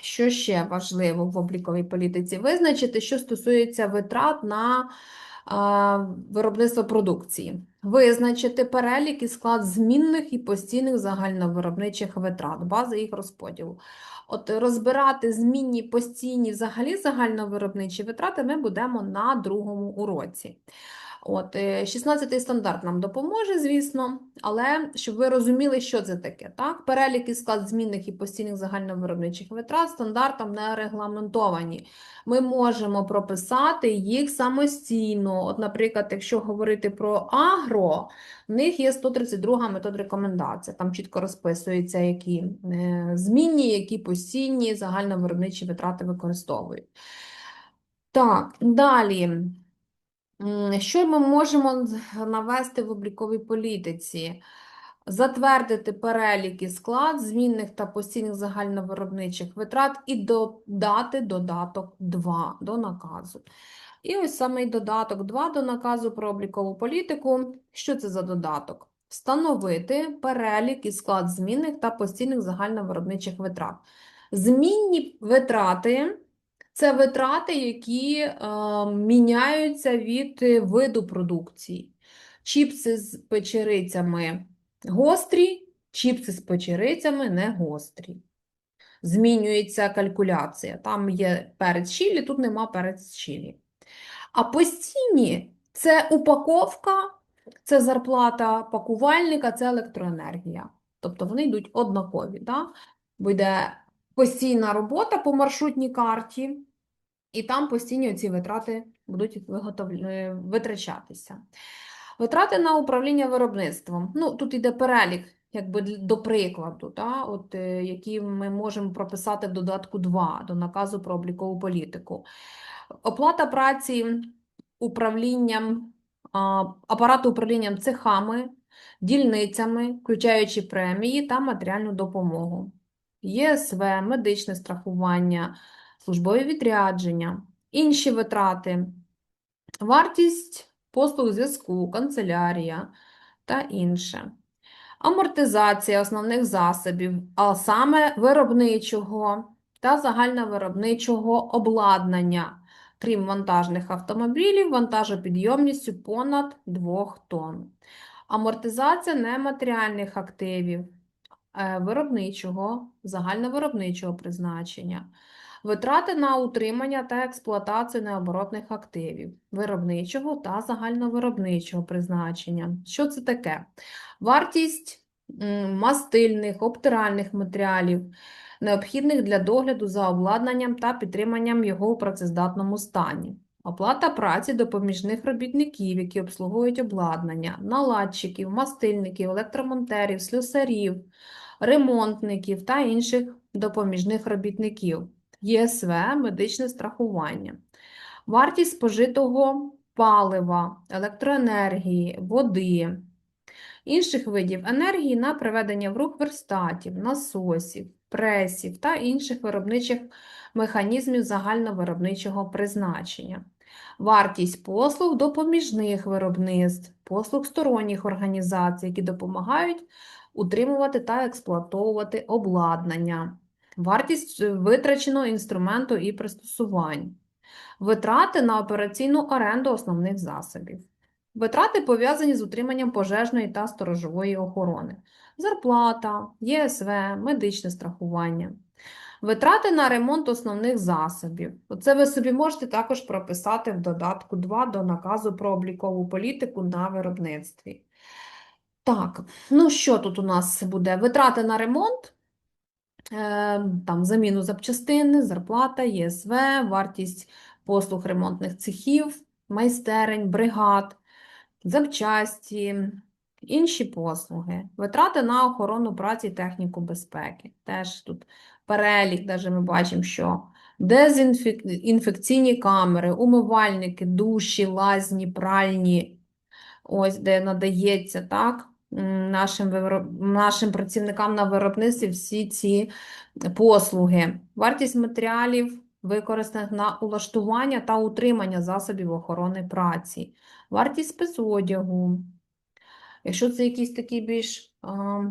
Що ще важливо в обліковій політиці? Визначити, що стосується витрат на виробництво продукції. Визначити перелік і склад змінних і постійних загальновиробничих витрат, бази їх розподілу. От розбирати змінні, постійні, взагалі загальновиробничі витрати ми будемо на другому уроці. От, 16-й стандарт нам допоможе, звісно, але щоб ви розуміли, що це таке. Так? Перелік і склад змінних і постійних загальновиробничих витрат стандартом не регламентовані. Ми можемо прописати їх самостійно. От, наприклад, якщо говорити про агро, в них є 132 метод рекомендацій. Там чітко розписується, які е, змінні, які постійні загальновиробничі витрати використовують. Так, далі. Що ми можемо навести в обліковій політиці? Затвердити перелік і склад змінних та постійних загальновиробничих витрат і додати додаток 2 до наказу. І ось саме додаток 2 до наказу про облікову політику. Що це за додаток? Встановити перелік і склад змінних та постійних загальновиробничих витрат. Змінні витрати це витрати, які е, міняються від е, виду продукції. Чіпси з печерицями гострі, чіпси з печерицями не гострі. Змінюється калькуляція. Там є перець чилі, тут нема перець чилі. А постійні це упаковка, це зарплата пакувальника, це електроенергія. Тобто вони йдуть однакові. Да? Бо йде постійна робота по маршрутній карті, і там постійні ці витрати будуть е, витрачатися. Витрати на управління виробництвом. Ну, тут йде перелік, якби до прикладу, та, от, е, які ми можемо прописати в додатку 2 до наказу про облікову політику. Оплата праці управлінням, апарату управлінням цехами, дільницями, включаючи премії та матеріальну допомогу. ЄСВ, медичне страхування, службові відрядження, інші витрати, вартість послуг зв'язку, канцелярія та інше. Амортизація основних засобів, а саме виробничого та загальновиробничого обладнання, крім вантажних автомобілів, вантажопідйомністю понад 2 тонн. Амортизація нематеріальних активів, виробничого, загальновиробничого призначення. Витрати на утримання та експлуатацію необоротних активів, виробничого та загальновиробничого призначення. Що це таке? Вартість мастильних, обтиральних матеріалів, необхідних для догляду за обладнанням та підтриманням його у працездатному стані. Оплата праці допоміжних робітників, які обслуговують обладнання, наладчиків, мастильників, електромонтерів, слюсарів, ремонтників та інших допоміжних робітників. ЄСВ, медичне страхування. Вартість спожитого палива, електроенергії, води, інших видів енергії на приведення в рух верстатів, насосів, пресів та інших виробничих механізмів загальновиробничого призначення. Вартість послуг допоміжних виробництв, послуг сторонніх організацій, які допомагають утримувати та експлуатовувати обладнання. Вартість е, витраченого інструменту і пристосувань. Витрати на операційну оренду основних засобів. Витрати пов'язані з утриманням пожежної та сторожової охорони. Зарплата, ЄСВ, медичне страхування. Витрати на ремонт основних засобів. Оце ви собі можете також прописати в додатку 2 до наказу про облікову політику на виробництві. Так, ну що тут у нас буде? Витрати на ремонт, е, там заміну запчастин, зарплата, ЄСВ, вартість послуг ремонтних цехів, майстерень, бригад, запчасті, інші послуги, витрати на охорону праці і техніку безпеки. Теж тут перелік, даже ми бачимо, що дезінфекційні камери, умивальники, душі, лазні, пральні, ось де надається так, нашим, нашим працівникам на виробництві всі ці послуги. Вартість матеріалів, використаних на улаштування та утримання засобів охорони праці. Вартість спецодягу. Якщо це якісь такі більш а,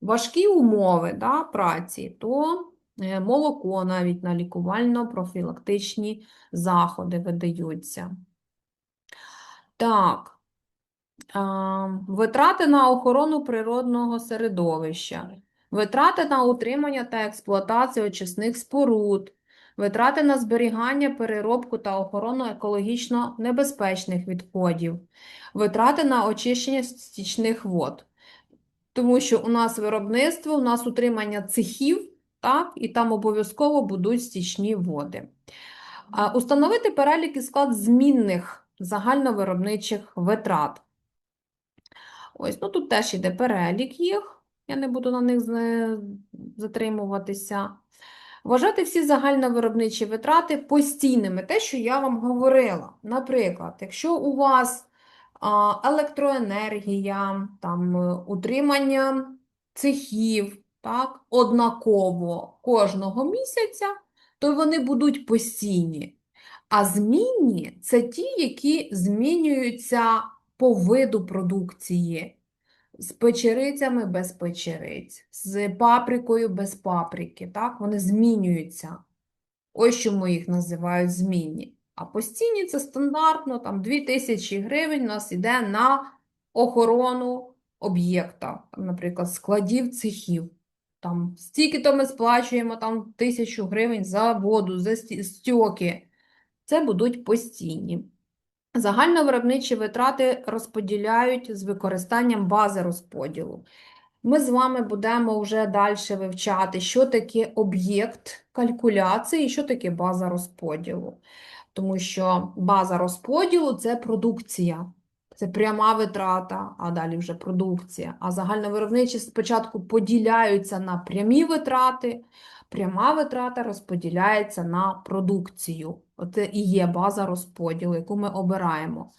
важкі умови да, праці, то е, молоко навіть на лікувально-профілактичні заходи видаються. Так, витрати на охорону природного середовища, витрати на утримання та експлуатацію очисних споруд, витрати на зберігання, переробку та охорону екологічно небезпечних відходів, витрати на очищення стічних вод. Тому що у нас виробництво, у нас утримання цехів, так, і там обов'язково будуть стічні води. Установити перелік і склад змінних загальновиробничих витрат. Ось, ну тут теж іде перелік їх, я не буду на них затримуватися. Вважати всі загальновиробничі витрати постійними, те, що я вам говорила. Наприклад, якщо у вас електроенергія, там, утримання цехів, так, однаково кожного місяця, то вони будуть постійні. А змінні це ті, які змінюються по виду продукції. З печерицями без печериць, з паприкою без паприки, так? Вони змінюються. Ось чому їх називають змінні. А постійні це стандартно, там 2000 гривень у нас йде на охорону об'єкта, наприклад, складів цехів. Там стільки-то ми сплачуємо там 1000 гривень за воду, за сті- стьоки. Це будуть постійні. Загальновиробничі витрати розподіляють з використанням бази розподілу. Ми з вами будемо вже далі вивчати, що таке об'єкт калькуляції що таке база розподілу. Тому що база розподілу це продукція, це пряма витрата, а далі вже продукція. А загальновиробничі спочатку поділяються на прямі витрати, пряма витрата розподіляється на продукцію. От і є база розподілу, яку ми обираємо.